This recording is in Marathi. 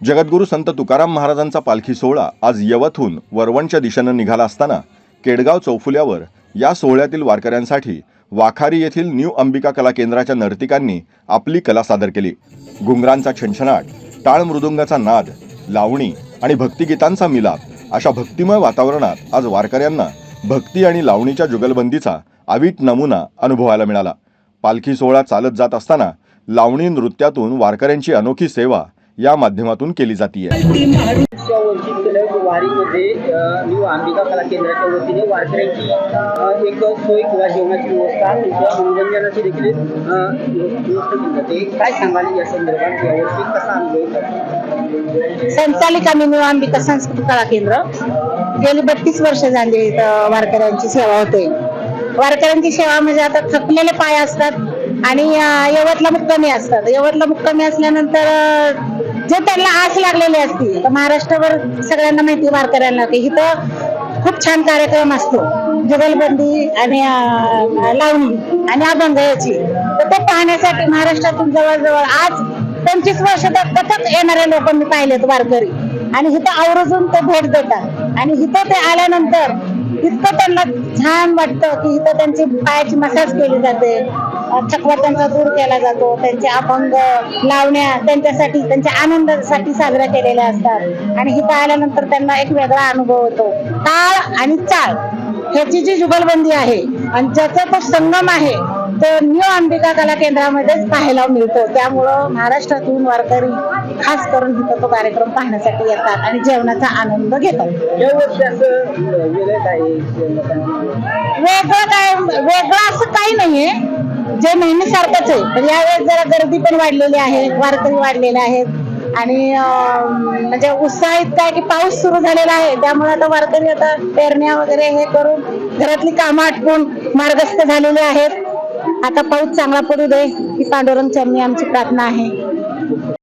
जगद्गुरू संत तुकाराम महाराजांचा पालखी सोहळा आज यवतहून वरवणच्या दिशेनं निघाला असताना केडगाव चौफुल्यावर या सोहळ्यातील वारकऱ्यांसाठी वाखारी येथील न्यू अंबिका कला केंद्राच्या नर्तिकांनी आपली कला सादर केली. घुंगरांचा छणछणाट टाळ मृदुंगाचा नाद लावणी आणि भक्तिगीतांचा मिलाप अशा भक्तिमय वातावरणात आज वारकऱ्यांना भक्ती आणि लावणीच्या जुगलबंदीचा अवीट नमुना अनुभवायला मिळाला. पालखी सोहळा चालत जात असताना लावणी नृत्यातून वारकऱ्यांची अनोखी सेवा या माध्यमातून केली जाते वारीमध्ये न्यू अंबिका कला केंद्राच्या वतीने वारकऱ्यांची एक सोय किंवा जेवणाची व्यवस्था मनोरंजनाची देखील अ, व्यवस्था केली जाते. काय सांगाल या संदर्भात? यावर्षी कसा अनुभव? संचालिका मी अंबिका संस्कृत कला केंद्र. गेली बत्तीस वर्ष झाली इथं वारकऱ्यांची सेवा होते. वारकऱ्यांची सेवा म्हणजे आता थकलेले पाय असतात आणि यवतला मुक्कामी असतात. यवतला मुक्कामी असल्यानंतर जे त्यांना आस लागलेली असती तर महाराष्ट्रावर सगळ्यांना माहिती वारकऱ्यांना की इथं खूप छान कार्यक्रम असतो. जुगलबंदी आणि लावणी आणि अभंग याची. तर ते पाहण्यासाठी महाराष्ट्रातून जवळजवळ आज पंचवीस वर्ष तर सतत येणारे लोक मी पाहिलेत वारकरी. आणि इथं आवर्जून ते भेट देतात. आणि इथं ते आल्यानंतर इतकं त्यांना छान वाटतं की इथं त्यांची पायाची मसाज केली जाते. थकवा त्यांचा दूर केला जातो. त्यांचे अभंग लावण्या त्यांच्यासाठी त्यांच्या आनंदासाठी साजऱ्या केलेल्या असतात. आणि इथं आल्यानंतर त्यांना एक वेगळा अनुभव होतो. टाळ आणि चाळ ह्याची जी जुगलबंदी आहे आणि ज्याचा तो संगम आहे तो न्यू अंबिका कला केंद्रामध्येच पाहायला मिळतो. त्यामुळं महाराष्ट्रातून वारकरी खास करून इथं तो कार्यक्रम पाहण्यासाठी येतात आणि जेवणाचा आनंद घेतात. वेगळं काय? वेगळं जे नेहमीसारखंच आहे. पण यावेळेस जरा गर्दी पण वाढलेली आहे वारकरी वाढलेले आहेत. आणि म्हणजे उत्साहित काय की पाऊस सुरू झालेला आहे. त्यामुळे आता वारकरी आता पेरण्या वगैरे हे करून घरातली कामं आटपून मार्गस्थ झालेले आहेत. आता पाऊस चांगला पडू दे ही पांडुरंग चरणी आमची प्रार्थना आहे.